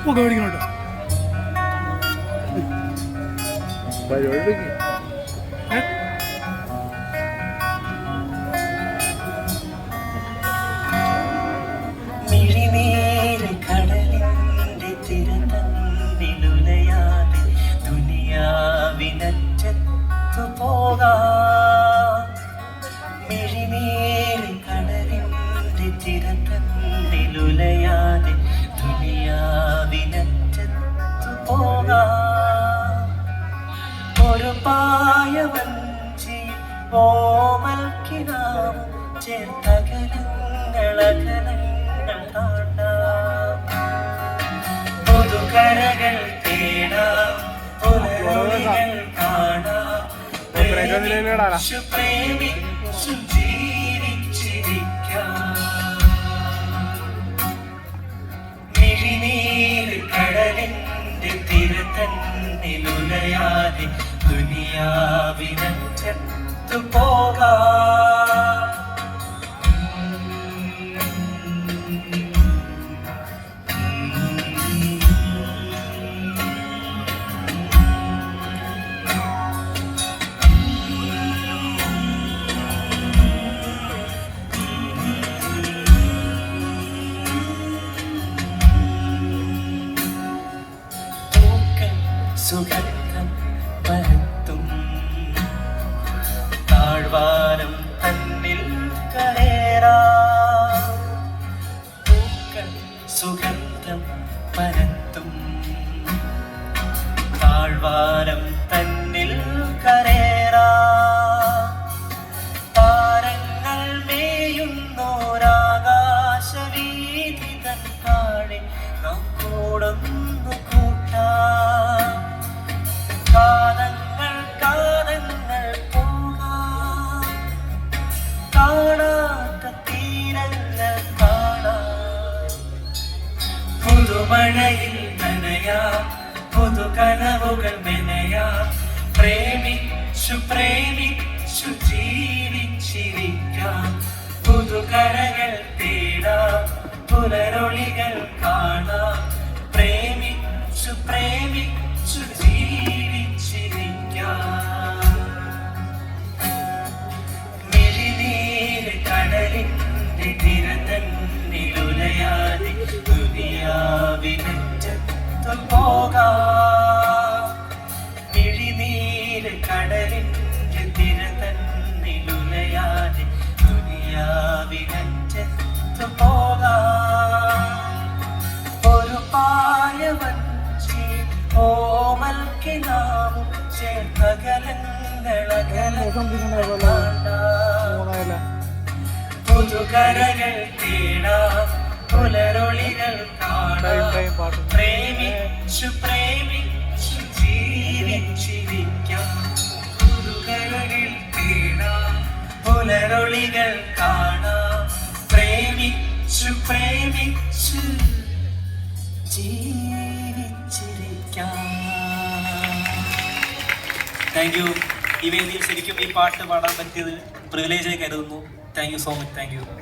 ഉപ്പൊക്കെ മേടിക്കണം കേട്ടോ ഏ? മിഴിനീര് കടലിന്റെ തിരതന്നിലുലയാതെ ദുനിയാവിനറ്റത്തു പോകാം ഒരു ചേർത്തകലങ്ങളകലങ്ങൾ താണ്ടാം. പുതുകരകൾ തേടാം. കാണാം. പ്രേമിച്ചു പ്രേമിച്ചു തിരതന്നിലുലയാതെ ദുനിയാവിനറ്റത്തു പോകാം സുഗന്ധം പരത്തും. താഴ്വാരം തന്നിൽ കരേറാ. പൂക്കൾ സുഗന്ധം പരത്തും. താഴ്വാരം തന്നിൽ കരേറാ പുതുമഴയിൽ നനയാം പുതു കനവുകൾ മെനയാം. പ്രേമിച്ചു പ്രേമിച്ചു ജീവിച്ചിരിക്കാം. പുതുകരകൾ തേടാം ദുനിയാവിനറ്റത്തു പോകാം. മിഴിനീര് കടലിന്റെ തിരതന്നിലുലയാതെ ദുനിയാവിനറ്റത്തു പോകാം. ഒരു പായ വഞ്ചി ഓമൽക്കിനാവും ചേർത്തകലങ്ങളകല പുതുകരകൾ തേടാം പുലരൊളികൾ പുലരൊളികൾ കാണാം. പ്രേമിച്ചു പ്രേമിച്ചു ജീവിച്ചിരിക്കാം. താങ്ക് യു ഈ വേദിയിൽ ശരിക്കും ഈ പാട്ട് പാടാൻ പറ്റിയത് പ്രിവിലേജായി കരുതുന്നു. Thank you so much thank you